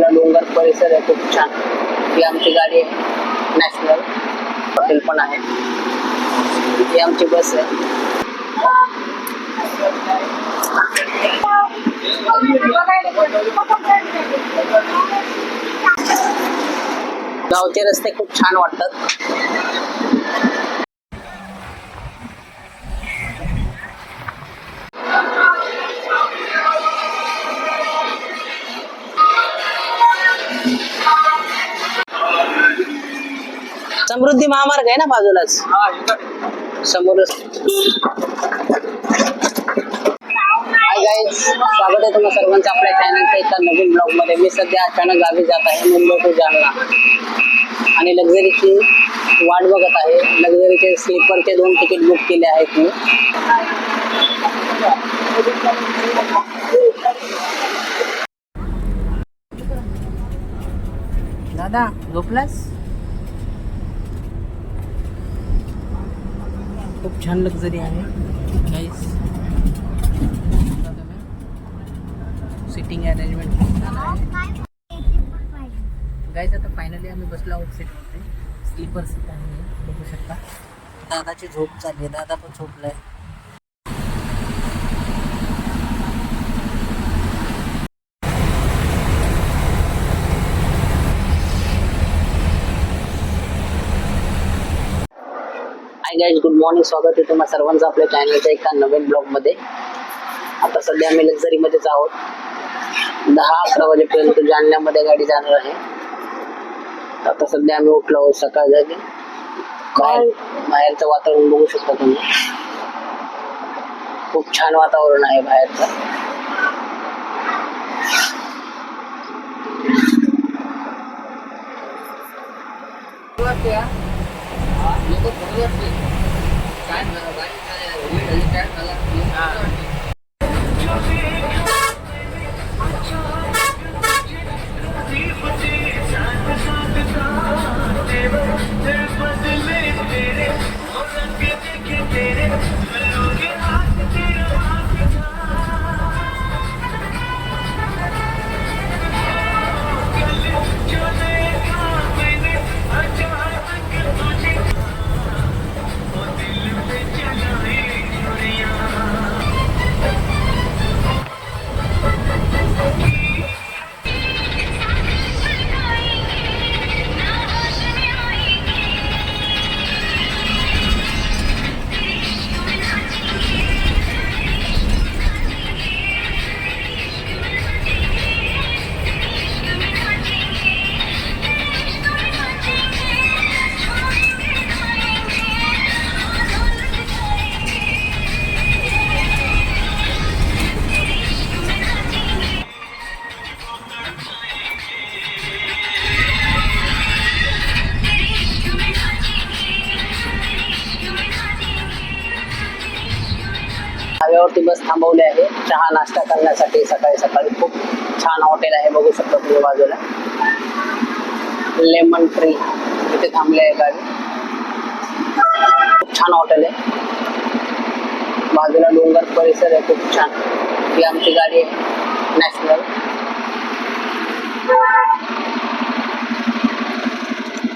बाजूला डोंगर परिसर आहे खूप छान. ही आमची गाडी आहे. नॅशनल हॉटेल पण आहे. ही आमची बस आहे. गावचे रस्ते खूप छान वाटतात. समृद्धी महामार्ग आहे ना बाजूलाच? गाईज स्वागत आहे तुम्हा सर्वांचं आपल्या चॅनलच्या एका नवीन ब्लॉगमध्ये. मी सध्या अचानक गावी जात आहे मुंबई टू जालना. आणि लक्झरीची वाट बघत आहे. लक्झरीचे स्लीपरचे दोन तिकीट बुक केले आहेत मी. दादा झोपलास? खूप छान लक्झरी आहे. गाईस सिटिंग अरेंजमेंट खूप छान आहे गाईज आता फायनली आम्ही बसलो आहोत सीटमध्ये स्लीपर सीट आहे बघू शकता. दादाची झोप चालली आहे दादा पण झोपलाय. आहे गाईज गुड मॉर्निंग स्वागत आहे तुम्हा सर्वांचं आपल्या चॅनलच्या एका नवीन ब्लॉगमध्ये आता सध्या आम्ही लक्झरीमध्येच आहोत. दहा अकरा वाजेपर्यंत जालन्यामध्ये गाडी जाणार आहे. आता सध्या आम्ही उठलो आहोत सकाळ झाली बाहेर बाहेरचं वातावरण बघू शकता तुम्ही. खूप छान वातावरण आहे बाहेरचं. No puedo धाब्यावरती बस थांबवली आहे. चहा नाश्ता करण्यासाठी सकाळी सकाळी खूप छान हॉटेल आहे, बघू शकता तुम्ही बाजूला. लेमन ट्री इथे थांबले आहे गाडी. खूप छान हॉटेल आहे. बाजूला डोंगर परिसर आहे, खूप छान. ही आमची गाडी आहे, नॅशनल.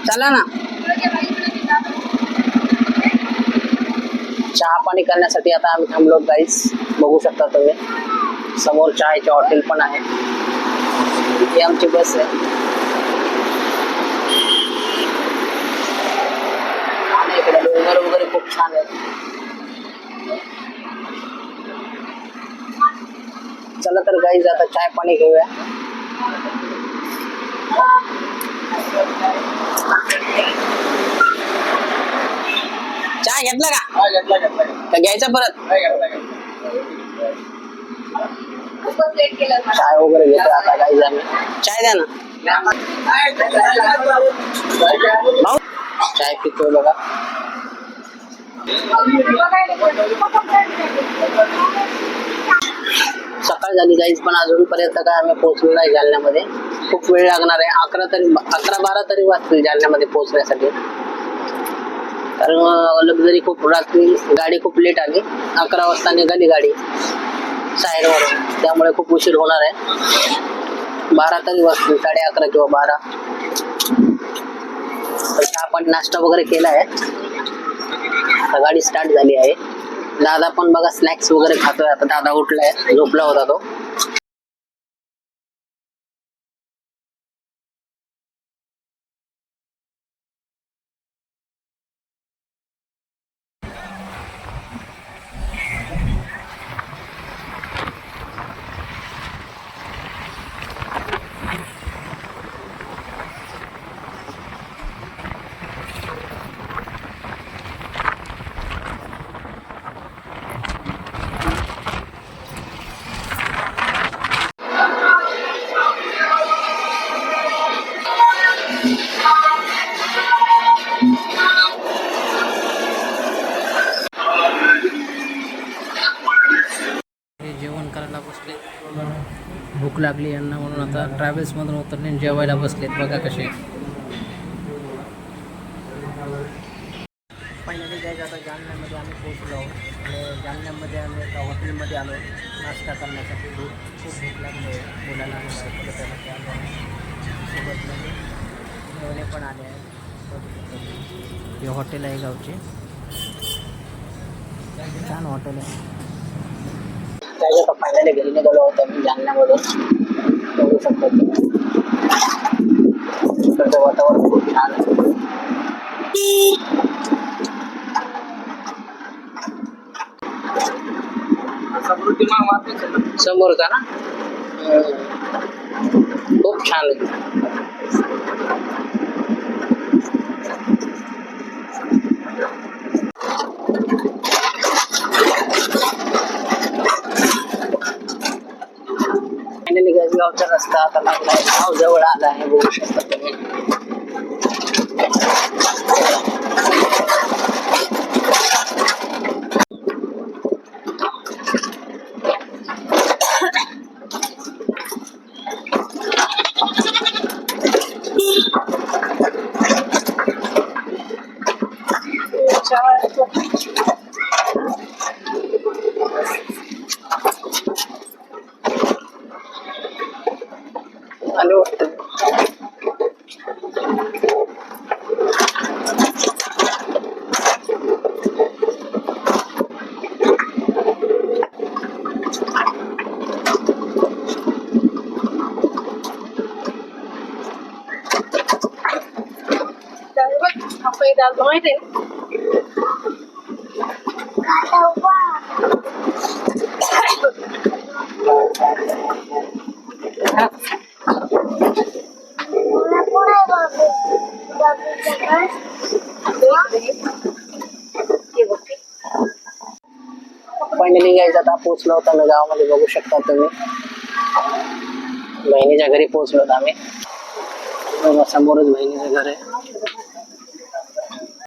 चला ना. चहा पाणी करण्यासाठी आता आम्ही थांबलो गाईस बघू शकता तुम्ही. समोर चहाचे हॉटेल पण आहे. ही आमची बस आहे. आणि इकडे. डोंगर वगैरे खूप छान आहे चला तर गाईज आता चाय पाणी घेऊया. चहा घेतला का? का घ्यायचा परत. चाय वगैरे घेतो आता काही आम्ही चाय द्या ना. भाऊ चाय पितोय बघा. सकाळ झाली जाईच पण अजूनपर्यंत काय आम्ही पोहोचलो नाही जालन्यामध्ये. खूप वेळ लागणार आहे. अकरा तरी अकरा बारा तरी वाजतील जालन्यामध्ये पोहोचण्यासाठी. कारण लक्झरी खूप रात्री गाडी खूप लेट आली. अकरा वाजता निघाली गाडी साईडवरून त्यामुळे खूप उशीर होणार आहे. बारा तरी वाजतील साडे अकरा किंवा बारा. आपण नाश्ता वगैरे केला आहे. गाडी स्टार्ट झाली आहे. दादा पण बघा स्नॅक्स वगैरे खातोय. आता दादा उठलाय झोपला होता तो. भूक लागली यांना म्हणून आता ट्रॅव्हल्समधून उतरले आणि जेवायला बसलेत. बघा कसे फायनली जायचं आता जालन्यामध्ये आम्ही पोहोचलो. आणि जालन्यामध्ये आम्ही एका हॉटेलमध्ये आलो. नाश्ता करण्यासाठी भूक खूप भूक लागली मुलाला सोबत म्हणजे जेवणे पण आले आहे. हे हॉटेल आहे गावचे. छान हॉटेल आहे. त्याच्या आता फायनली घरी निघालो होतो मी जालन्यामधून. बघू शकतो तुम्ही. इकडचं वातावरण खूप छान आहे. समोरचा ना? हम्म. खूप छान आहे फायनली गावचा रस्ता आता लागलाय. गाव जवळ आला आहे बघू शकता तुम्ही. học về đào nói thì đau quá Thank you. Finally गायचं आता पोहोचलो होता मी गावामध्ये बघू शकता तुम्ही बहिणीच्या घरी पोहोचलो होता आम्ही समोरच बहिणीचं घर आहे